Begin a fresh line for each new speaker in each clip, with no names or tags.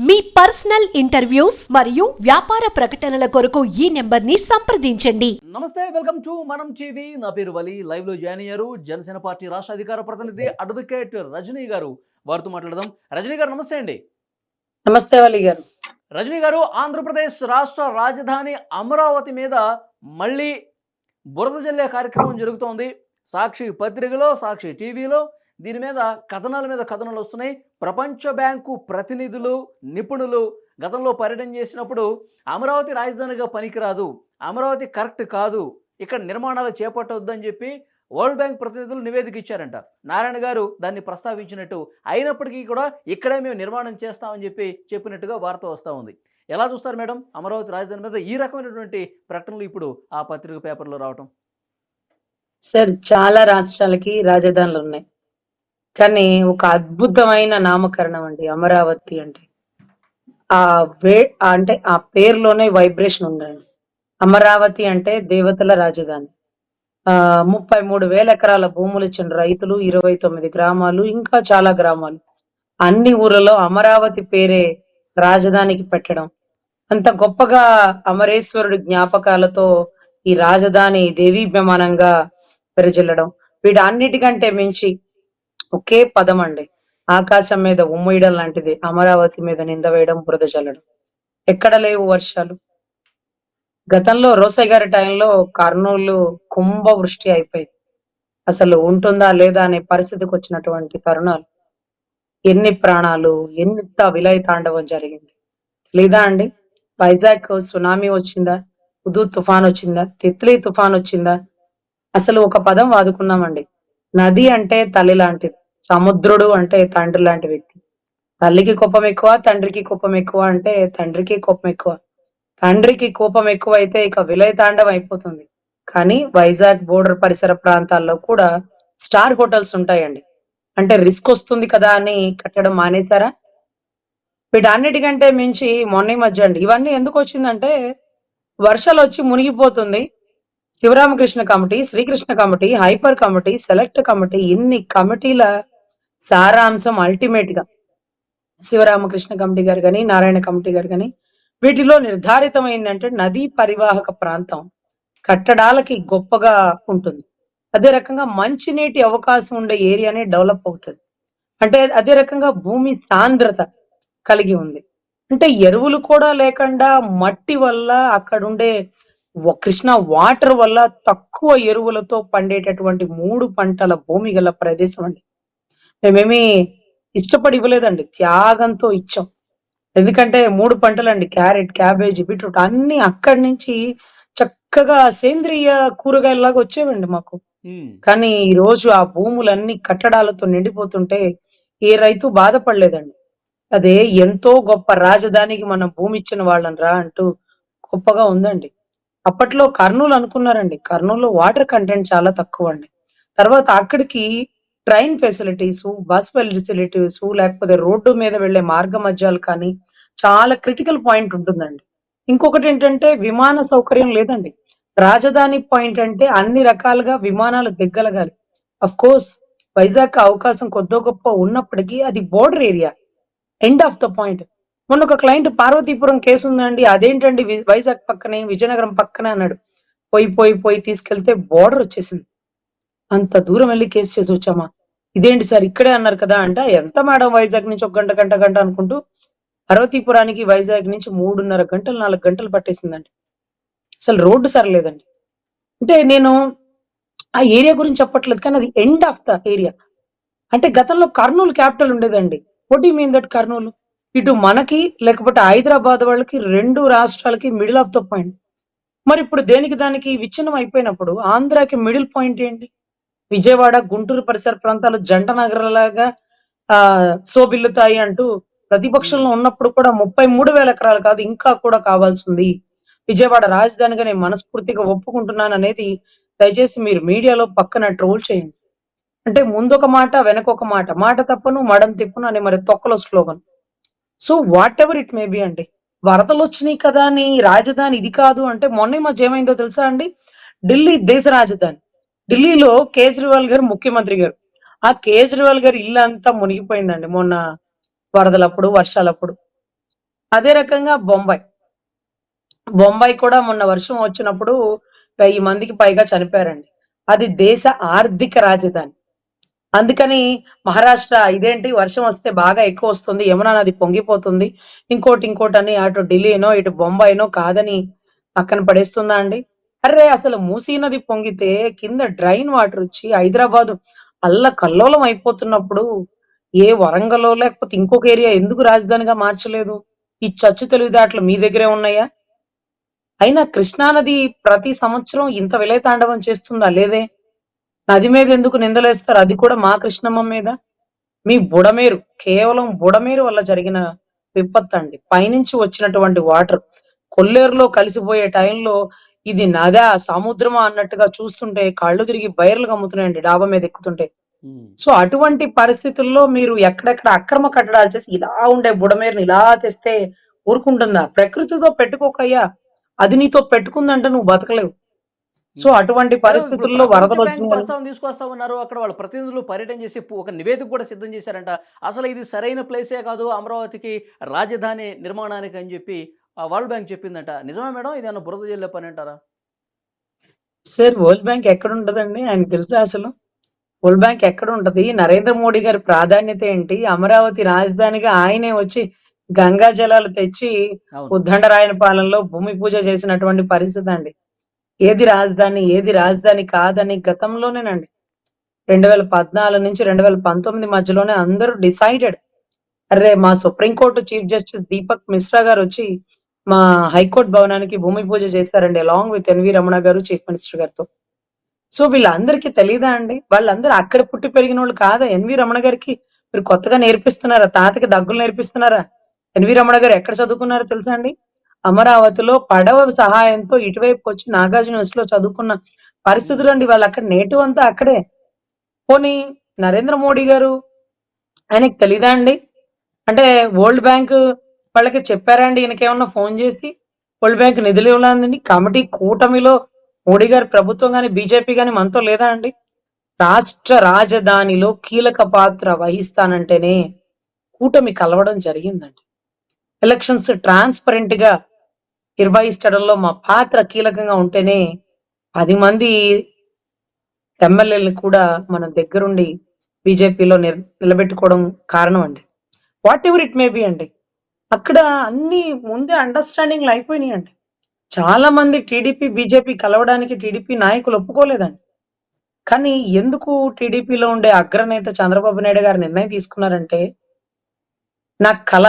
మీ personal interviews మరియు వ్యాపార ప్రకటనల కొరకు ఈ నెంబర్ని సంప్రదించండి.
నమస్తే వెల్కమ్ టు మనం టీవీ. నా పేరు వలి. లైవ్లో జాయిన్ అయ్యారు. జనసేన పార్టీ రాష్ట్ర అధికార ప్రతినిధి అడ్వకేట్ రజనీ గారు. వారితో మాట్లాడదాం. రజనీ గారు నమస్తే అండి.
నమస్తే వలి గారు.
రజనీ గారు ఆంధ్రప్రదేశ్ రాష్ట్ర రాజధాని అమరావతి మీద మళ్ళీ బురద జల్లే కార్యక్రమం జరుగుతోంది. సాక్షి పత్రికలో సాక్షి టీవీలో దీని మీద కథనాల మీద కథనాలు వస్తున్నాయి. ప్రపంచ బ్యాంకు ప్రతినిధులు నిపుణులు గతంలో పర్యటన చేసినప్పుడు అమరావతి రాజధానిగా పనికిరాదు. అమరావతి కరెక్ట్ కాదు. ఇక్కడ నిర్మాణాలు చేపట్టవద్దని చెప్పి వరల్డ్ బ్యాంక్ ప్రతినిధులు నివేదిక ఇచ్చారంట. నారాయణ గారు దాన్ని ప్రస్తావించినట్టు అయినప్పటికీ కూడా ఇక్కడే మేము నిర్మాణం చేస్తామని చెప్పి చెప్పినట్టుగా వార్త వస్తూ ఉంది. ఎలా చూస్తారు మేడం? అమరావతి రాజధాని మీద ఈ రకమైనటువంటి ప్రకటనలు ఇప్పుడు ఆ పత్రిక పేపర్లో రావటం?
సార్ చాలా రాష్ట్రాలకి రాజధానులు ఉన్నాయి. కానీ ఒక అద్భుతమైన నామకరణం అండి అమరావతి అంటే. ఆ వే అంటే ఆ పేరులోనే వైబ్రేషన్ ఉందండి. అమరావతి అంటే దేవతల రాజధాని. ఆ ముప్పై మూడు వేల ఎకరాల భూములు ఇచ్చిన రైతులు ఇరవై తొమ్మిది గ్రామాలు ఇంకా చాలా గ్రామాలు. అన్ని ఊర్లలో అమరావతి పేరే రాజధానికి పెట్టడం. అంత గొప్పగా అమరేశ్వరుడి జ్ఞాపకాలతో ఈ రాజధాని దేవీభ్యమానంగా పెరజిల్లడం వీటన్నిటికంటే మించి ఒకే పదం అండి ఆకాశం మీద ఉమ్మయడం లాంటిది అమరావతి మీద నింద వేయడం బురద చల్లడం ఎక్కడ లేవు వర్షాలు. గతంలో రోసయ్య గారి టైంలో కర్నూలు కుంభ వృష్టి అయిపోయింది. అసలు ఉంటుందా లేదా అనే పరిస్థితికి వచ్చినటువంటి తరుణాలు. ఎన్ని ప్రాణాలు ఎంత విలయ తాండవం జరిగింది. లేదా అండి? వైజాగ్ సునామీ వచ్చిందా? ఉదు తుఫాన్ వచ్చిందా? తిత్లీ తుఫాన్ వచ్చిందా? అసలు ఒక పదం వాదుకున్నామండి. నది అంటే తల్లి లాంటిది. సముద్రుడు అంటే తండ్రి లాంటి వ్యక్తి. తల్లికి కోపం ఎక్కువ తండ్రికి కోపం ఎక్కువ అంటే తండ్రికి కోపం ఎక్కువ. తండ్రికి కోపం ఎక్కువ అయితే ఇక విలయతాండం అయిపోతుంది. కానీ వైజాగ్ బోర్డర్ పరిసర ప్రాంతాల్లో కూడా స్టార్ హోటల్స్ ఉంటాయండి. అంటే రిస్క్ వస్తుంది కదా అని కట్టడం మానేశారా? వీటన్నిటికంటే మించి మొన్న ఈ మధ్య అండి. ఇవన్నీ ఎందుకు వచ్చిందంటే వర్షాలు వచ్చి మునిగిపోతుంది. Sivaramakrishna committee Srikrishna committee high power committee select committee ఇన్ని కమిటీల సారాంశం అల్టిమేట్గా. శివరామకృష్ణ కమిటీ గారు కానీ నారాయణ కమిటీ గారు కానీ వీటిలో నిర్ధారితమైందంటే నదీ పరివాహక ప్రాంతం కట్టడాలకి గొప్పగా ఉంటుంది. అదే రకంగా మంచినీటి అవకాశం ఉండే ఏరియానే డెవలప్ అవుతుంది. అంటే అదే రకంగా భూమి సాంద్రత కలిగి ఉంది. అంటే ఎరువులు కూడా లేకుండా మట్టి వల్ల అక్కడ ఉండే వాటర్ వల్ల తక్కువ ఎరువులతో పండేటటువంటి మూడు పంటల భూమి గల ప్రదేశం అండి. మేమేమి ఇష్టపడి ఇవ్వలేదండి త్యాగంతో ఇచ్చాం. ఎందుకంటే మూడు పంటలండి. క్యారెట్ క్యాబేజీ బీట్రూట్ అన్ని అక్కడి నుంచి చక్కగా సేంద్రియ కూరగాయలాగా వచ్చేవండి మాకు. కానీ ఈ రోజు ఆ భూములన్నీ కట్టడాలతో నిండిపోతుంటే ఏ రైతు బాధపడలేదండి. అదే ఎంతో గొప్ప రాజధానికి మనం భూమి ఇచ్చిన వాళ్ళని రా అంటూ గొప్పగా ఉందండి. అప్పట్లో కర్నూలు అనుకున్నారండి. కర్నూలులో వాటర్ కంటెంట్ చాలా తక్కువ అండి తర్వాత అక్కడికి ట్రైన్ ఫెసిలిటీస్ బస్ ఫెసిలిటీస్ లేకపోతే రోడ్డు మీద వెళ్ళే మార్గ మధ్యాలు కానీ చాలా క్రిటికల్ పాయింట్ ఉంటుందండి. ఇంకొకటి ఏంటంటే విమాన సౌకర్యం లేదండి. రాజధాని పాయింట్ అంటే అన్ని రకాలుగా విమానాలు దిగ్గలగాలి. అఫ్ కోర్స్ వైజాగ్ అవకాశం కొద్దో గొప్ప ఉన్నప్పటికీ అది border area end of the point మొన్న ఒక క్లయింట్ పార్వతీపురం కేసు ఉందండి. అదేంటండి వైజాగ్ పక్కనే విజయనగరం పక్కనే అన్నాడు. పోయి పోయి పోయి తీసుకెళ్తే బోర్డర్ వచ్చేసింది. అంత దూరం వెళ్ళి కేసు చేసి వచ్చామా? ఇదేంటి సార్ ఇక్కడే అన్నారు కదా అంటే? ఎంత మేడం వైజాగ్ నుంచి ఒక గంట గంట గంట అనుకుంటూ పార్వతీపురానికి వైజాగ్ నుంచి మూడున్నర గంటలు నాలుగు గంటలు పట్టేసిందండి అసలు రోడ్డు సరలేదండి. అంటే నేను ఆ ఏరియా గురించి చెప్పట్లేదు కానీ అది ఎండ్ ఆఫ్ ద ఏరియా అంటే గతంలో కర్నూలు క్యాపిటల్ ఉండేదండి. What you mean that Kurnool. ఇటు మనకి లేకపోతే హైదరాబాద్ వాళ్ళకి రెండు రాష్ట్రాలకి మిడిల్ ఆఫ్ ద పాయింట్ మరి ఇప్పుడు దేనికి దానికి విచ్ఛిన్నం అయిపోయినప్పుడు ఆంధ్రాకి మిడిల్ పాయింట్ ఏంటి? విజయవాడ గుంటూరు పరిసర ప్రాంతాలు జంట నగరాలుగా ఆ సోబిల్లుతాయి అంటూ ప్రతిపక్షంలో ఉన్నప్పుడు కూడా ముప్పై మూడు వేల ఎకరాలు కాదు ఇంకా కూడా కావాల్సింది విజయవాడ రాజధానిగా నేను మనస్ఫూర్తిగా ఒప్పుకుంటున్నాను అనేది దయచేసి మీరు మీడియాలో పక్కన ట్రోల్ చేయండి. అంటే ముందొక మాట వెనక ఒక మాట. మాట తప్పను మడం తిప్పును అనే మరి తొక్కలో slogan. So whatever it may be అండి. వరదలు వచ్చినాయి కదా అని రాజధాని ఇది కాదు అంటే మొన్న ఈ మధ్య ఏమైందో తెలుసా అండి? ఢిల్లీ దేశ రాజధాని. ఢిల్లీలో కేజ్రీవాల్ గారు ముఖ్యమంత్రి గారు ఆ కేజ్రీవాల్ గారు ఇల్లు అంతా మునిగిపోయిందండి మొన్న వరదలప్పుడు వర్షాలప్పుడు అదే రకంగా బొంబాయి. బొంబాయి కూడా మొన్న వర్షం వచ్చినప్పుడు వెయ్యి మందికి పైగా చనిపోయారండి. అది దేశ ఆర్థిక రాజధాని. అందుకని మహారాష్ట్ర ఇదేంటి వర్షం వస్తే బాగా ఎక్కువ వస్తుంది యమునా నది పొంగిపోతుంది. ఇంకోటి ఇంకోటని అటు ఢిల్లీనో, ఇటు బొంబాయినో కాదని పక్కన పడేస్తుందా అండి? అరే అసలు మూసీ నది పొంగితే కింద డ్రైన్ వాటర్ వచ్చి హైదరాబాద్ అల్ల కల్లోలం అయిపోతున్నప్పుడు ఏ వరంగల్లో లేకపోతే ఇంకొక ఏరియా ఎందుకు రాజధానిగా మార్చలేదు? ఈ చచ్చు తెలివితేటలు మీ దగ్గరే ఉన్నాయా? అయినా కృష్ణా నది ప్రతి సంవత్సరం ఇంత విలయతాండవం చేస్తుందా? లేదే. నది మీద ఎందుకు నిందలేస్తారు? అది కూడా మా కృష్ణమ్మ మీద. మీ బుడమేరు కేవలం బుడమేరు వల్ల జరిగిన విపత్తండి. పైనుంచి వచ్చినటువంటి వాటర్ కొల్లేరులో కలిసిపోయే టైంలో ఇది నదా? సముద్రమా? అన్నట్టుగా చూస్తుంటే కళ్ళు తిరిగి బైర్లు కమ్ముతున్నాయండి డాబా మీద ఎక్కుతుంటే. సో, అటువంటి పరిస్థితుల్లో మీరు ఎక్కడెక్కడ అక్రమ కట్టడాలు చేసి ఇలా ఉండే బుడమేరుని ఇలా తెస్తే ఊరుకుంటుందా? ప్రకృతితో పెట్టుకోకయ్యా. అది నీతో పెట్టుకుందంటే నువ్వు బతకలేవు. సో. అటువంటి పరిస్థితుల్లో వరదలొచ్చినాయని
ప్రస్తావన తీసుకొస్తా ఉన్నారు. అక్కడ వాళ్ళ ప్రతినిధులు పర్యటన చేసి ఒక నివేదిక కూడా సిద్ధం చేశారంట. అసలు ఇది సరైన ప్లేసే కాదు అమరావతికి రాజధాని నిర్మాణానికి అని చెప్పి వరల్డ్ బ్యాంక్ చెప్పిందంట. నిజమా మేడం? ఇదేమన్నా బురద జల్లే పనంటారా?
సార్ వరల్డ్ బ్యాంక్ ఎక్కడుంటదండి? ఆయనకి తెలుసా అసలు? వరల్డ్ బ్యాంక్ ఎక్కడుంటది? నరేంద్ర మోడీ గారి ప్రాధాన్యత ఏంటి? అమరావతి రాజధానిగా ఆయనే వచ్చి గంగా జలాలు తెచ్చి
అవును.
ఉద్దండరాయనపాలెంలో భూమి పూజ చేసినటువంటి పరిస్థితండి. ఏది రాజధాని? ఏది రాజధాని కాదని గతంలోనేనండి. 2014 నుంచి 2019 మధ్యలోనే అందరూ డిసైడెడ్. అర్రె! మా supreme court chief justice Deepak Mishra గారొచ్చి మా హైకోర్ట్ భవనానికి భూమి పూజ చేశారండి. అలాంగ్ విత్ ఎన్‌వి రమణ గారు చీఫ్ మినిస్టర్ గారితో. సో, వీళ్ళందరికీ తెలీదా అండి? వాళ్ళందరూ అక్కడ పుట్టి పెరిగిన వాళ్ళు కాదా? ఎన్‌వి రమణ గారికి మీరు కొత్తగా నేర్పిస్తున్నారా? తాతకి దగ్గులు నేర్పిస్తున్నారా? ఎన్‌వి రమణ గారు ఎక్కడ చదువుకున్నారో తెలుసా అండి? అమరావతిలో పడవ సహాయంతో ఇటువైపు వచ్చి నాగార్జున లో చదువుకున్న
పరిస్థితులు
అండి వాళ్ళు అక్కడ నేటివ్ అంతా అక్కడే. పోనీ నరేంద్ర మోడీ గారు ఆయనకి తెలీదా అండి? అంటే వరల్డ్ బ్యాంక్ వాళ్ళకి చెప్పారా అండి ఈయనకేమన్నా ఫోన్ చేసి? వరల్డ్ బ్యాంక్ నిధులు ఇవ్వలేదండి. కమిటీ కూటమిలో మోడీ గారి ప్రభుత్వం కానీ బీజేపీ కానీ మనతో లేదా అండి? రాష్ట్ర రాజధానిలో కీలక పాత్ర వహిస్తానంటేనే కూటమి కలవడం జరిగిందండి. ఎలక్షన్స్ ట్రాన్స్‌పరెంట్‌గా నిర్వహించడంలో మా పాత్ర కీలకంగా ఉంటేనే పది మంది ఎమ్మెల్యేలు కూడా మన దగ్గరుండి బీజేపీలో నిలబెట్టుకోవడం కారణం అండి. Whatever it may be అండి. అక్కడ అన్ని ముందే అండర్‌స్టాండింగ్‌లు అయిపోయినాయండి. చాలా మంది టీడీపీ, బీజేపీ కలవడానికి టీడీపీ నాయకులు ఒప్పుకోలేదండి. కానీ ఎందుకు టీడీపీలో ఉండే అగ్రనేత చంద్రబాబు నాయుడు గారు నిర్ణయం తీసుకున్నారంటే నా కళ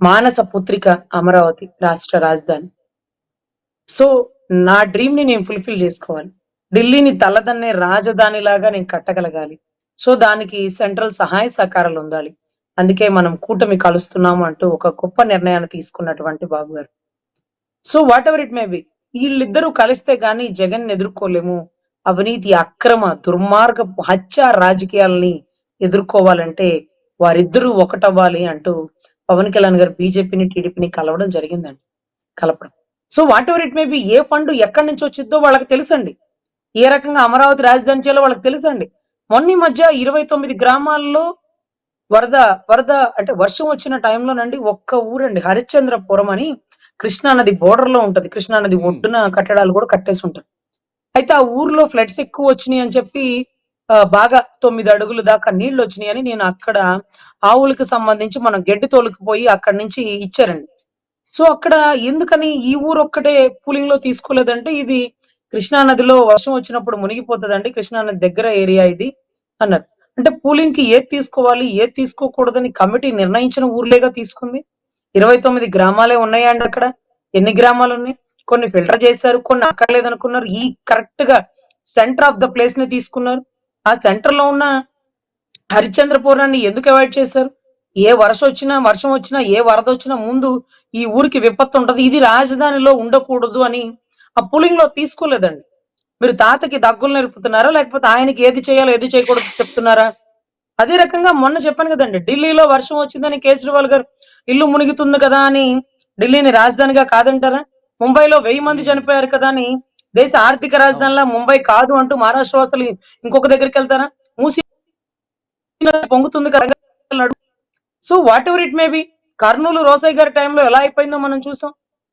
మానస పుత్రిక అమరావతి రాష్ట్ర రాజధాని. సో, నా డ్రీమ్‌ని నేను ఫుల్‌ఫిల్ చేసుకోవాలి. ఢిల్లీని తలదన్నే రాజధానిలాగా నేను కట్టగలగాలి. సో, దానికి సెంట్రల్ సహాయ సహకారాలు ఉండాలి. అందుకే మనం కూటమి కలుస్తున్నాము అంటూ ఒక గొప్ప నిర్ణయాన్ని తీసుకున్నటువంటి బాబు గారు. So, whatever it may be వీళ్ళిద్దరూ కలిస్తే గాని జగన్ ఎదుర్కోలేము. అవినీతి, అక్రమ, దుర్మార్గ హత్య రాజకీయాల్ని ఎదుర్కోవాలంటే వారిద్దరూ ఒకటవ్వాలి అంటూ పవన్ కళ్యాణ్ గారు బీజేపీని, టీడీపీని కలవడం జరిగిందండి. కలపడం. So, whatever it may be a fund ఎక్కడి నుంచి వచ్చిద్దో వాళ్ళకి తెలుసండి. ఏ రకంగా అమరావతి రాజధాని చేయాలో వాళ్ళకి తెలుసండి. మొన్న మధ్య ఇరవై తొమ్మిది గ్రామాల్లో వరద వరద అంటే వర్షం వచ్చిన టైంలోనండి ఒక్క ఊరండి హరిశ్చంద్రపురం అని కృష్ణా నది బోర్డర్‌లో ఉంటది. కృష్ణా నది
హ్మ్.
ఒడ్డున కట్టడాలు కూడా కట్టేసి ఉంటారు. అయితే ఆ ఊర్లో ఫ్లడ్స్ ఎక్కువ వచ్చినాయి అని చెప్పి బాగా 9 అడుగుల దాకా నీళ్ళొచ్చినాయని నేను అక్కడ ఆవులకు సంబంధించి మనం గెడ్డి తోలుకుపోయి అక్కడి నుంచి ఇచ్చారండి. సో, అక్కడ ఎందుకని ఈ ఊరొక్కటే పూలింగ్‌లో తీసుకోలేదంటే ఇది కృష్ణా నదిలో వర్షం వచ్చినప్పుడు మునిగిపోతదండి. కృష్ణా నది దగ్గర ఏరియా ఇది అన్నారు. అంటే పూలింగ్‌కి ఏది తీసుకోవాలి, ఏది తీసుకోకూడదని కమిటీ నిర్ణయించిన ఊర్లేగా తీసుకుంది. 29 గ్రామాలే ఉన్నాయండి అక్కడ? ఎన్ని గ్రామాలు ఉన్నాయి కొన్ని ఫిల్టర్ చేశారు. కొన్ని అక్కర్లేదు అనుకున్నారు ఈ కరెక్ట్గా సెంటర్ ఆఫ్ ద ప్లేస్ని తీసుకున్నారు. ఆ సెంటర్లో ఉన్న హరిచంద్రపురాన్ని ఎందుకు అవాయిడ్ చేశారు? ఏ వర్షం వచ్చినా వర్షం వచ్చినా, ఏ వరదొచ్చినా ముందు ఈ ఊరికి విపత్తు ఉంటది. ఇది రాజధానిలో ఉండకూడదు అని ఆ పూలింగ్‌లో తీసుకోలేదండి. మీరు తాతకి దగ్గులు నేర్పుతున్నారా? లేకపోతే ఆయనకి ఏది చేయాలో, ఏది చేయకూడదు చెప్తున్నారా? అదే రకంగా మొన్న చెప్పాను కదండి ఢిల్లీలో వర్షం వచ్చిందని కేజ్రీవాల్ గారు ఇల్లు మునిగుతుంది కదా అని ఢిల్లీని రాజధానిగా కాదంటారా? ముంబైలో వెయ్యి మంది చనిపోయారు కదా అని దేశ ఆర్థిక రాజధానిలా ముంబై కాదు అంటూ మహారాష్ట్ర వాసులు ఇంకొక దగ్గరికెళ్తారా? మూసీ నది పొంగుతుంది కదా! So, whatever it may be Kurnool Rosaiah గారి టైంలో ఎలా అయిపోయిందో మనం చూసాం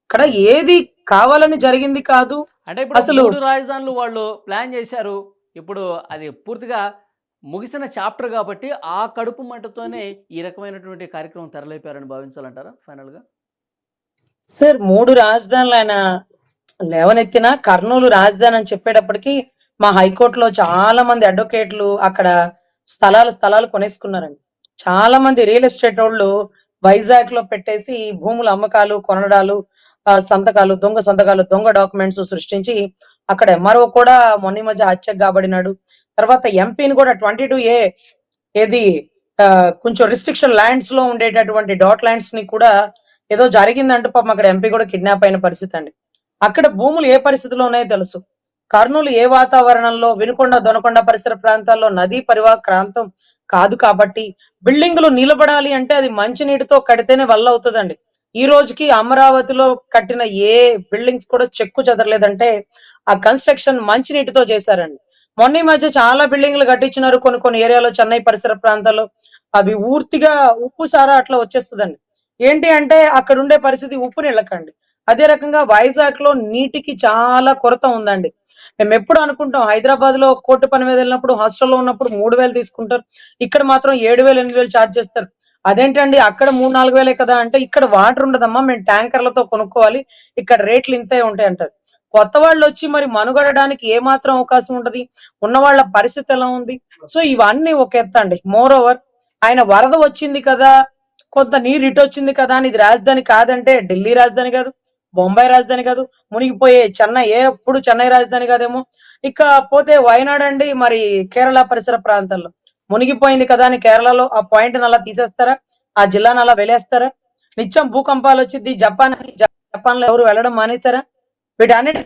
ఇక్కడ ఏది కావాలని జరిగింది కాదు
అంటే ఇప్పుడు
అసలు-
మూడు రాజధానులు వాళ్ళు ప్లాన్ చేశారు. ఇప్పుడు అది పూర్తిగా ముగిసిన చాప్టర్ కాబట్టి ఆ కడుపు మంటతోనే ఈ రకమైనటువంటి కార్యక్రమం తెరలేపారని భావించాలంటారా ఫైనల్గా
సార్ మూడు రాజధానులు ఆయన లేవనెత్తిన కర్నూలు రాజధాని అని చెప్పేటప్పటికి మా హైకోర్టులో చాలా మంది అడ్వకేట్లు అక్కడ స్థలాలు స్థలాలు కొనేసుకున్నారండి. చాలా మంది రియల్ ఎస్టేట్ వాళ్ళు వైజాగ్లో పెట్టేసి భూముల అమ్మకాలు కొనడాలు ఆ, సంతకాలు దొంగ సంతకాలు దొంగ డాక్యుమెంట్స్ సృష్టించి అక్కడ ఎంఆర్ఓ కూడా మొన్న మధ్య హత్యకు కాబడినాడు. తర్వాత ఎంపీని కూడా ట్వంటీ టూ ఏ ఏది కొంచెం రిస్ట్రిక్షన్ ల్యాండ్స్లో ఉండేటటువంటి డాట్ ల్యాండ్స్ని కూడా ఏదో జరిగిందంటూ పాపం అక్కడ ఎంపీ కూడా కిడ్నాప్ అయిన పరిస్థితి అండి. అక్కడ భూములు ఏ పరిస్థితిలో ఉన్నాయో తెలుసు. కర్నూలు ఏ వాతావరణంలో వినుకొండ దొనకొండ పరిసర ప్రాంతాల్లో నదీ పరివాహ ప్రాంతం కాదు కాబట్టి బిల్డింగులు నిలబడాలి అంటే అది మంచి నీటితో కడితేనే వల్ల అవుతుందండి. ఈ రోజుకి అమరావతిలో కట్టిన ఏ బిల్డింగ్స్ కూడా చెక్కు చెదరలేదంటే ఆ కన్స్ట్రక్షన్ మంచి నీటితో చేశారండి. మొన్న ఈ మధ్య చాలా బిల్డింగ్లు కట్టించినారు కొన్ని కొన్ని ఏరియాలో చెన్నై పరిసర ప్రాంతాల్లో. అవి పూర్తిగా ఉప్పు సారా అట్లా వచ్చేస్తుందండి. ఏంటి అంటే అక్కడ ఉండే పరిస్థితి ఉప్పు నీళ్ళకండి. అదే రకంగా వైజాగ్లో నీటికి చాలా కొరత ఉందండి. మేము ఎప్పుడు అనుకుంటాం హైదరాబాద్లో కోర్టు పని మీద వెళ్ళినప్పుడు హాస్టల్లో ఉన్నప్పుడు మూడు వేలు తీసుకుంటారు. ఇక్కడ మాత్రం ఏడు వేలు ఎనిమిది వేలు చార్జ్ చేస్తారు. అదేంటండి అక్కడ మూడు నాలుగు వేలే కదా అంటే ఇక్కడ వాటర్ ఉండదమ్మా మేము ట్యాంకర్లతో కొనుక్కోవాలి. ఇక్కడ రేట్లు ఇంతే ఉంటాయి అంటారు. కొత్త వాళ్ళు వచ్చి మరి మనుగడడానికి ఏ మాత్రం అవకాశం ఉంటది ఉన్న వాళ్ళ పరిస్థితి ఎలా ఉంది? సో ఇవన్నీ ఒక ఎత్త అండి. మోర్ ఓవర్ ఆయన వరద వచ్చింది కదా కొంత నీరు ఇటు వచ్చింది కదా అని ఇది రాజధాని కాదంటే ఢిల్లీ రాజధాని కాదు. బొంబాయి రాజధాని కాదు మునిగిపోయే చెన్నై ఏ ఎప్పుడు చెన్నై రాజధాని కాదేమో. ఇక పోతే వయనాడ్ అండి మరి కేరళ పరిసర ప్రాంతాల్లో మునిగిపోయింది కదా అని కేరళలో ఆ పాయింట్ అలా తీసేస్తారా? ఆ జిల్లాను అలా వెలేస్తారా? నిత్యం భూకంపాలు వచ్చింది జపాన్ జపాన్లో ఎవరు వెళ్ళడం మానేశారా? వీటన్నిటి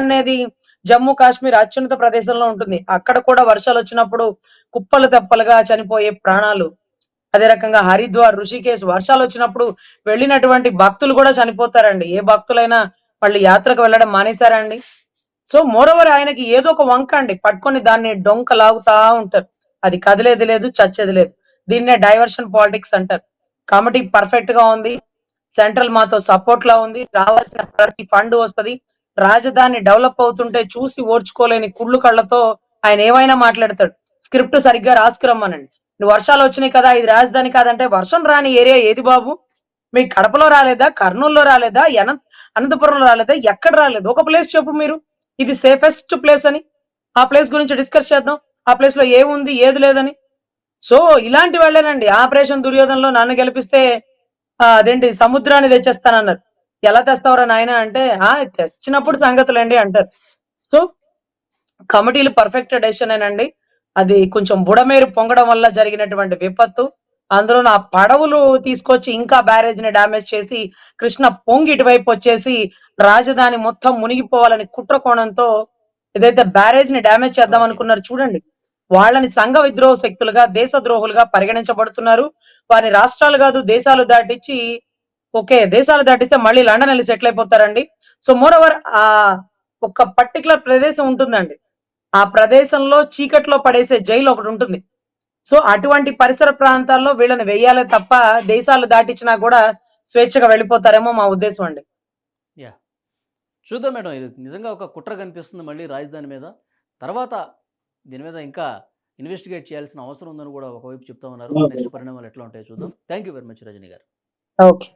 అనేది జమ్మూ కాశ్మీర్ అత్యున్నత ప్రదేశంలో ఉంటుంది. అక్కడ కూడా వర్షాలు వచ్చినప్పుడు కుప్పలు తెప్పలుగా చనిపోయే ప్రాణాలు. అదే రకంగా హరిద్వార్ ఋషికేశ్ వర్షాలు వచ్చినప్పుడు వెళ్ళినటువంటి భక్తులు కూడా చనిపోతారండి. ఏ భక్తులైనా వాళ్ళు యాత్రకు వెళ్ళడం మానేశారండి. సో మోరోవర్ ఆయనకి ఏదో ఒక వంక అండి. పట్టుకొని దాన్ని డొంక లాగుతా ఉంటారు. అది కదిలేది లేదు చచ్చేది లేదు. దీన్నే డైవర్షన్ పాలిటిక్స్ అంటారు. కాబట్టి పర్ఫెక్ట్గా ఉంది. సెంట్రల్ మాతో సపోర్ట్ లా ఉంది. రావాల్సిన ప్రతి ఫండ్ వస్తది. రాజధాని డెవలప్ అవుతుంటే చూసి ఓర్చుకోలేని కుళ్ళు కళ్ళతో ఆయన ఏమైనా మాట్లాడతాడు. స్క్రిప్ట్ సరిగ్గా రాసుకురమ్మనండి. వర్షాలు వచ్చినాయి కదా ఇది రాజధాని కాదంటే వర్షం రాని ఏరియా ఏది బాబు? మీ కడపలో రాలేదా కర్నూలులో రాలేదా అనంత అనంతపురంలో రాలేదా ఎక్కడ రాలేదు? ఒక ప్లేస్ చెప్పు మీరు. ఇది సేఫెస్ట్ ప్లేస్ అని. ఆ ప్లేస్ గురించి డిస్కస్ చేద్దాం. ఆ ప్లేస్లో ఏముంది ఏది లేదని. సో ఇలాంటి వాళ్ళేనండి. ఆపరేషన్ దుర్యోధనలో నన్ను గెలిపిస్తే అదేంటి సముద్రాన్ని తెచ్చేస్తానన్నారు. ఎలా తెస్తావరా నాయన అంటే ఆ తెచ్చినప్పుడు సంగతులండి అంటారు. సో కమిటీలు పర్ఫెక్ట్ డెసిషన్ అండి అది కొంచెం బుడమేరు పొంగడం వల్ల జరిగినటువంటి విపత్తు. అందులో నా పడవలు తీసుకొచ్చి ఇంకా బ్యారేజ్ని డామేజ్ చేసి కృష్ణ పొంగి ఇటువైపు వచ్చేసి రాజధాని మొత్తం మునిగిపోవాలని కుట్ర కోణంతో ఏదైతే బ్యారేజ్ని డామేజ్ చేద్దాం అనుకున్నారు చూడండి. వాళ్ళని సంఘ విద్రోహ శక్తులుగా దేశ ద్రోహులుగా పరిగణించబడుతున్నారు. వారిని రాష్ట్రాలు కాదు దేశాలు దాటించి ఓకే దేశాలు దాటిస్తే మళ్ళీ లండన్ వెళ్ళి సెటిల్ అయిపోతారండి. సో మోర్ ఓవర్ ఆ ఒక పర్టికులర్ ప్రదేశం ఉంటుందండి. ఆ ప్రదేశంలో చీకట్లో పడేసే జైలు ఒకటి ఉంటుంది. సో అటువంటి పరిసర ప్రాంతాల్లో వీళ్ళని వెయ్యాలే తప్ప దేశాలు దాటించినా కూడా స్వేచ్ఛగా వెళ్ళిపోతారేమో మా ఉద్దేశం అండి.
చూద్దాం మేడం ఇది నిజంగా ఒక కుట్ర కనిపిస్తుంది మళ్ళీ రాజధాని మీద. తర్వాత దీని మీద ఇంకా ఇన్వెస్టిగేట్ చేయాల్సిన అవసరం ఉందని కూడా ఒకవైపు చెప్తా ఉన్నారు. నెక్స్ట్ పరిణామాలు ఎట్లా ఉంటాయో చూద్దాం. Thank you very much Rajani గారు.
ఓకే.